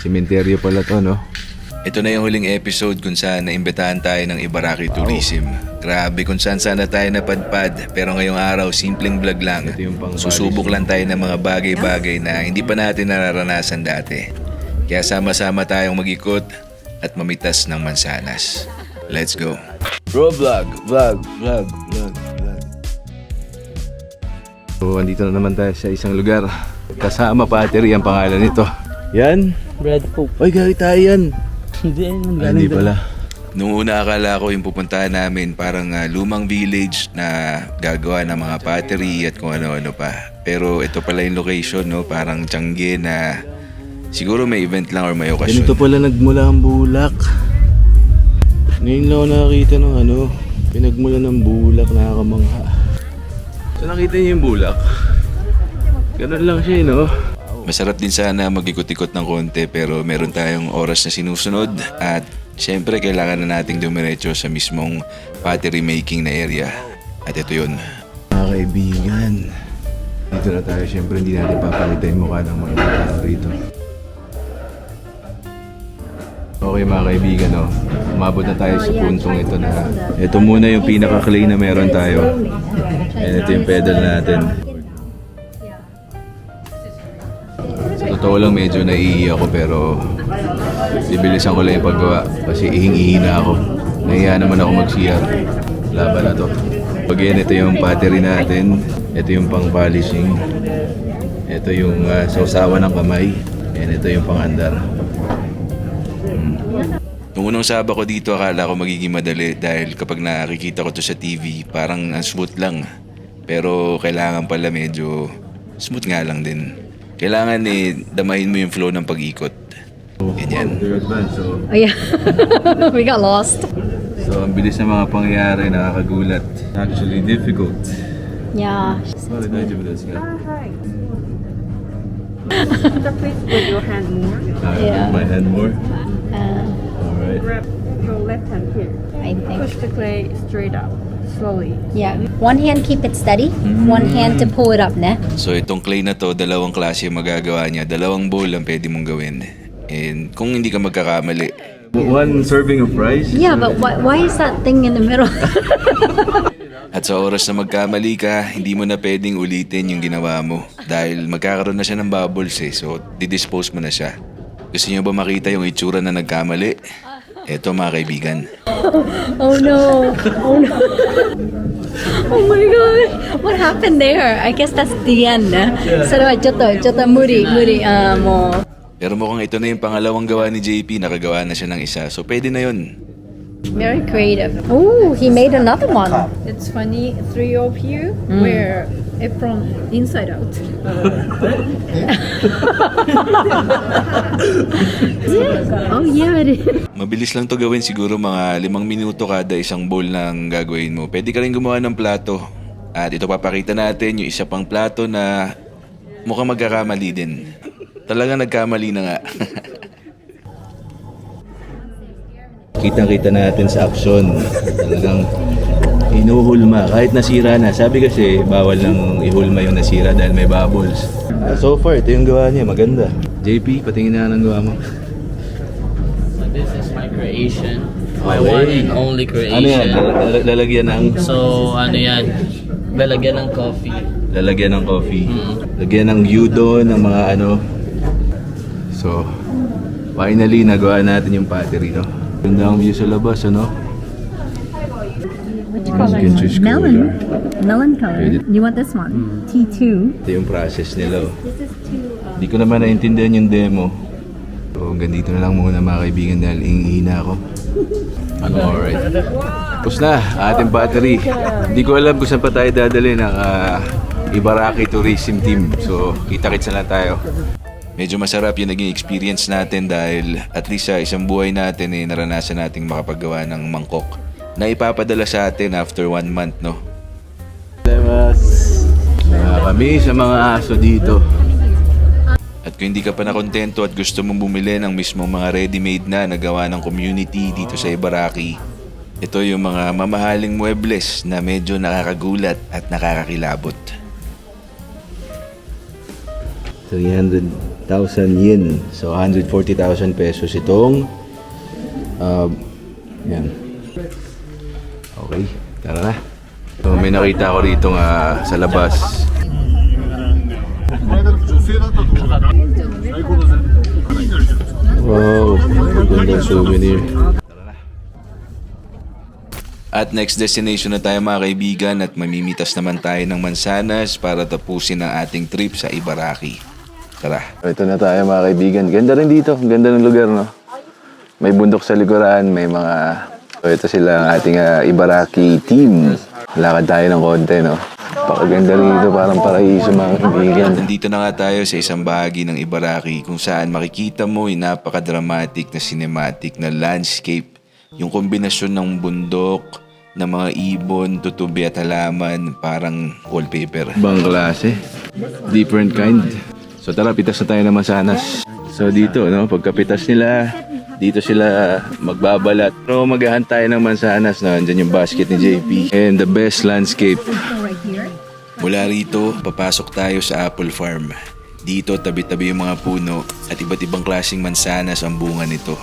Sementeryo pala to, no? Ito na yung huling episode kung saan naimbitahan tayo ng Ibaraki Tourism. Grabe kung saan sana tayo napadpad. Pero ngayong araw, simpleng vlog lang. Susubok lang tayo ng mga bagay-bagay na hindi pa natin nararanasan dati. Kaya sama-sama tayong mag-ikot at mamitas ng mansanas. Let's go. Bro, vlog, vlog, vlog, vlog, vlog. So, andito na naman tayo sa isang lugar. Kasama Pateri ang pangalan nito. Yan? Bread Pope. Ay, galit tayo yan. Hindi, ayun, Ay, hindi pala. Nung una akala ko yung pupuntahan namin parang ah, lumang village na gagawa ng mga pottery at kung ano-ano pa. Pero ito pala yung location, no? Parang Tiangge na siguro may event lang or may okasyon. Ganito pala nagmula ang bulak. Ngayon lang ako nakakita ng ano, pinagmula ng bulak, nakakamangha. So nakita niyo yung bulak? Ganun lang siya, eh, no? Masarap din sana mag-ikot-ikot ng konti pero meron tayong oras na sinusunod at syempre kailangan na nating dumiretso sa mismong pottery making na area. At ito yun. Mga kaibigan, dito na tayo. Siyempre hindi natin papalitan yung mukha ng mga tao rito. Okay mga kaibigan, no? umabot na tayo sa puntong ito na ito muna yung pinaka-clay na meron tayo. And ito yung pedal natin. Totoo lang medyo naiiyak ako pero bibilisan ko lang yung paggawa kasi ihing-ihi na ako. Nahiya naman ako mag-CR. Laban na to. Again, ito yung battery natin. Ito yung pang polishing. Ito yung uh, sausawa ng kamay. And ito yung pangandar. Nung unang saba ko dito, akala ko magiging madali dahil kapag nakikita ko to sa TV, parang ang smooth lang. Pero kailangan pala medyo smooth nga lang din. Kailangan eh, damahin mo yung flow ng pag-ikot. Ganyan. So, Oh yeah, we got lost. so, ang bilis ng mga pangyayari, nakakagulat. Actually, difficult. Yeah. Sorry, medyo bilis nga. Please put your hand more. Uh, Yeah. My hand more. Uh, Alright. Grab your left hand here. I Push think. the clay straight up, slowly. Yeah. One hand keep it steady. One hand to pull it up, ne? So itong clay na to, dalawang klase yung magagawa niya. Dalawang bowl ang pwede mong gawin. And kung hindi ka magkakamali, One serving of rice? Yeah, but why, why is that thing in the middle? At sa oras na magkamali ka, hindi mo na pwedeng ulitin yung ginawa mo. Dahil magkakaroon na siya ng bubbles eh. So, didispose mo na siya. Gusto niyo ba makita yung itsura na nagkamali? Ito mga kaibigan. Oh, oh no. Oh no. oh my god. What happened there? I guess that's the end. Saro, choto, choto, muri, muri, ah, mo. Pero mukhang ito na yung pangalawang gawa ni JP. Nakagawa na siya ng isa. So pwede na yun. Very creative. Oh, he made another one. It's funny, three of you mm. were wear apron inside out. Oh yeah, it is. Mabilis lang to gawin. Siguro mga limang minuto kada isang bowl ng gagawin mo. Pwede ka rin gumawa ng plato. At ito papakita natin yung isa pang plato na mukhang magkakamali din. Talaga nagkamali na nga. Kitang-kita natin sa aksyon. Talagang inuhulma. Kahit nasira na. Sabi kasi, bawal nang ihulma yung nasira dahil may bubbles. Ah, so far, ito yung gawa niya. Maganda. JP, patingin na ng gawa mo. So this is my creation. My Okay. one and only Ano yan? creation. Lal- lal- lalagyan ng... So, ano yan? Lalagyan ng coffee. Lalagyan ng coffee. Mm. Lagyan ng yudo, ng mga ano. So, finally, nagawa natin yung pottery, no? Ganda ang view sa labas, ano? What you As you can choose color. Melon color. You want this one? T2. Ito yung process nila. oh. Hindi ko naman naintindihan yung demo. So, hanggang dito na lang muna mga kaibigan dahil ingihina ako. Alright. Tapos na, ating battery. Hindi ko alam kung saan pa tayo dadali ng ah, Ibaraki Tourism Team. So, kita-kits na lang tayo. Medyo masarap yung naging experience natin dahil at least sa isang buhay natin eh naranasan nating makapaggawa ng mangkok na ipapadala sa atin after one month, no? Ah, kami sa mga aso dito. At kung hindi ka pa nakontento at gusto mong bumili ng mismong mga ready-made na nagawa ng community dito sa Ibaraki, ito yung mga mamahaling muebles na medyo nakakagulat at nakakakilabot. 300 yen. So, 140,000 pesos itong uh, yan. Okay, tara na. So, may nakita ko rito nga sa labas. Wow, ganda souvenir. At next destination na tayo mga kaibigan at mamimitas naman tayo ng Mansanas para tapusin ang ating trip sa Ibaraki. Tara. Ito na tayo mga kaibigan. Ganda rin dito. Ganda ng lugar, no? May bundok sa likuran, may mga... So, ito sila ang ating ah, Ibaraki team. Lakad tayo ng konti, no? Pakaganda rito, parang paraiso mga kaibigan. Nandito na nga tayo sa isang bahagi ng Ibaraki kung saan makikita mo yung napaka-dramatic na cinematic na landscape. Yung kombinasyon ng bundok, ng mga ibon, tutubi at halaman, parang wallpaper. Ibang klase. Different kind. So tara, pitas na tayo naman sanas. So dito, no, pagkapitas nila, dito sila magbabalat. Pero maghahan tayo ng mansanas na andyan yung basket ni JP. And the best landscape. Mula rito, papasok tayo sa apple farm. Dito, tabi-tabi yung mga puno at iba't ibang klaseng mansanas ang bunga nito.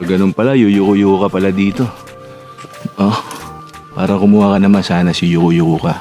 Ganun pala, yuyuko-yuko ka pala dito. Oh, para kumuha ka naman sana si yuko-yuko ka.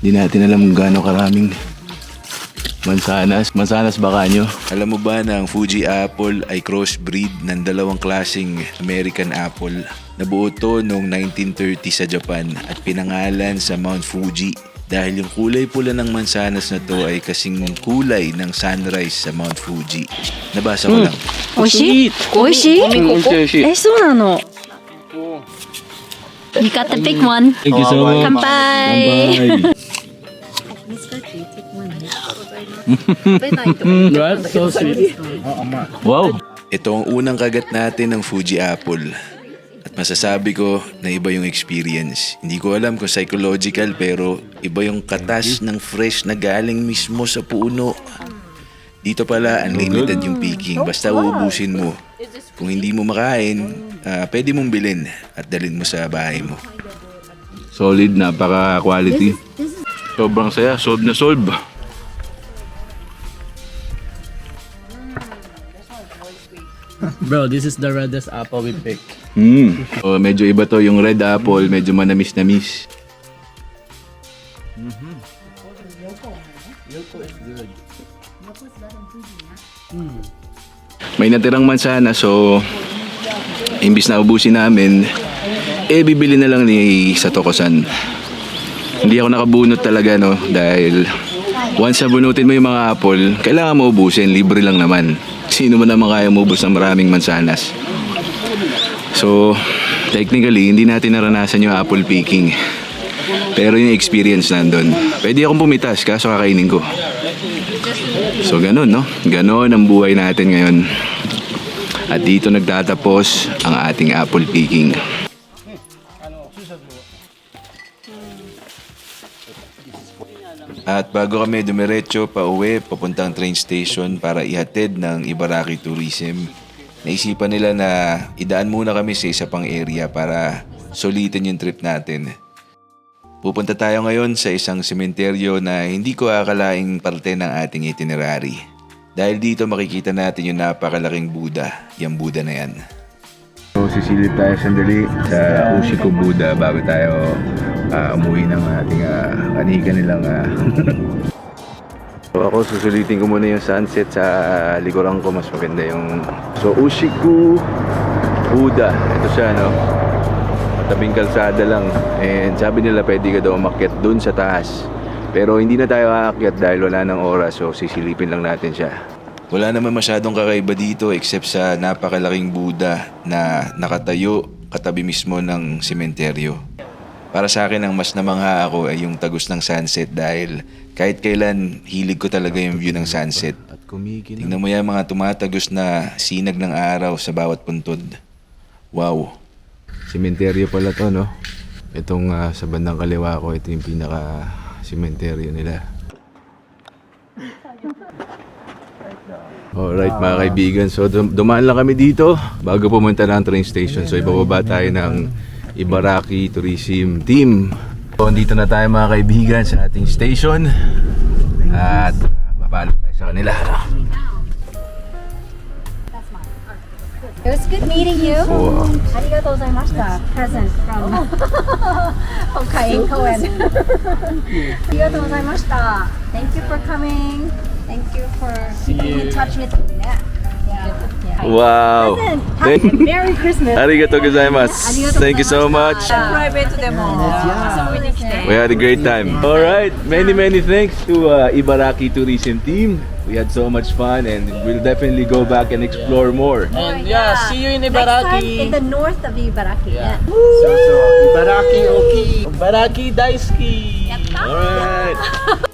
Di natin alam kung gaano karaming mansanas. Mansanas baka nyo? Alam mo ba na ang Fuji apple ay crossbreed ng dalawang klaseng American apple? Nabuo to noong 1930 sa Japan at pinangalan sa Mount Fuji dahil yung kulay pula ng mansanas na to ay kasing kulay ng sunrise sa Mount Fuji. Nabasa ko lang. 美味しい美味しいえ、そうなの You got the big one. Thank you so much. 乾杯 Right? So sweet. Wow! Ito ang unang kagat natin ng Fuji apple. At masasabi ko na iba yung experience. Hindi ko alam kung psychological pero iba yung katas ng fresh na galing mismo sa puno. Dito pala unlimited yung picking. Basta uubusin mo. Kung hindi mo makain, ah, pwede mong bilhin at dalhin mo sa bahay mo. Solid, napaka-quality. Sobrang saya, solve na solve. Bro, this is the reddest apple we picked. Mm. Oh, medyo iba to yung red apple, medyo manamis-namis. May natirang mansana so imbis na ubusin namin, eh bibili na lang ni Satokosan. Hindi ako nakabunot talaga no dahil once na bunutin mo yung mga apple, kailangan mo ubusin, libre lang naman. Sino mo naman kaya umubos ng maraming mansanas? So, technically, hindi natin naranasan yung apple picking. Pero yung experience nandun. Pwede akong pumitas, kaso kakainin ko. So, ganun, no? Ganun ang buhay natin ngayon. At dito nagtatapos ang ating apple picking. At bago kami dumiretso pa uwi, papuntang train station para ihatid ng Ibaraki Tourism, naisipan nila na idaan muna kami sa isa pang area para sulitin yung trip natin. Pupunta tayo ngayon sa isang sementeryo na hindi ko akalaing parte ng ating itinerary. Dahil dito makikita natin yung napakalaking Buddha, yung Buddha na yan. So, sisilip tayo sandali sa Ushiko Buddha bago tayo ah, umuwi ng ating uh, kanika nilang ah. So ako susulitin ko muna yung sunset sa ah, likuran ko. Mas maganda yung So Ushiku Buddha ito siya no? Matabing kalsada lang. And sabi nila pwede ka daw umakyat dun sa taas. Pero hindi na tayo aakyat dahil wala ng oras. So sisilipin lang natin siya. Wala naman masyadong kakaiba dito except sa napakalaking Buddha na nakatayo katabi mismo ng sementeryo. Para sa akin ang mas namangha ako ay yung tagos ng sunset dahil kahit kailan hilig ko talaga yung view ng sunset. Tingnan mo yan mga tumatagos na sinag ng araw sa bawat puntod. Wow! Sementeryo pala to, no? Itong ah, sa bandang kaliwa ko, ito yung pinaka sementeryo nila. Alright mga kaibigan, so dum- dumaan lang kami dito bago pumunta ng train station. So ibababa tayo ng Ibaraki Tourism Team. So, andito na tayo mga kaibigan sa ating station. At mapalo tayo sa kanila. It was good meeting you. So, Arigatou gozaimashita. Present from from Kain Cohen. Arigatou gozaimashita. Thank you for coming. Thank you for keeping in touch with me. wow. Merry Christmas. Arigato gozaimasu. Thank you so much. We had a great time. All right, many many thanks to uh, Ibaraki tourism team. We had so much fun and we'll definitely go back and explore more. Oh, and yeah, see you in Ibaraki. Next time in the north of Ibaraki. Yeah. yeah. So, so, Ibaraki Oki. Ibaraki Daisuke. All right.